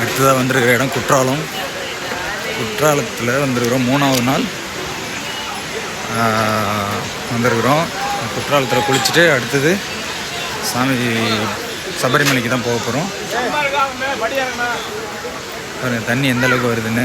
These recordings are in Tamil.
அடுத்ததாக வந்திருக்கிற இடம் குற்றாலம். குற்றாலத்தில் வந்திருக்கிறோம் மூணாவது நாள். வந்திருக்கிறோம். குற்றாலத்தில் குளிச்சுட்டு அடுத்தது சாமி சபரிமலைக்கு தான் போக போகிறோம் பாருங்க தண்ணி எந்த அளவுக்கு வருதுன்னு.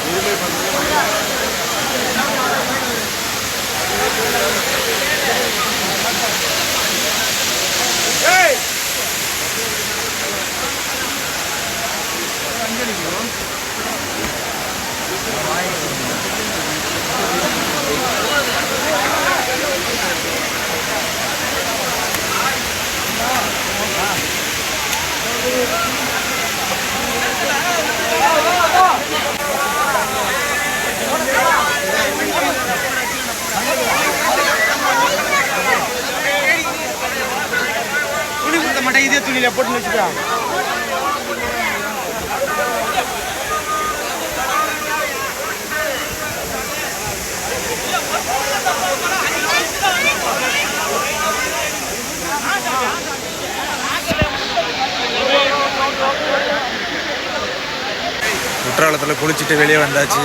துணி துணியில போட்டு வச்சுக்கலாம் குற்றாலத்தில் குளிச்சுட்டு வெளியே வந்தாச்சு.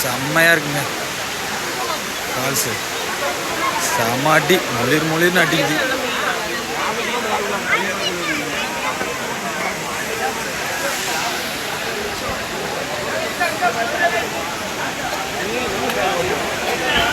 செம்மையாக இருக்குங்க. ஃபால்ஸு செம்ம அடி முளிர் முளிர்னு அடிக்குது.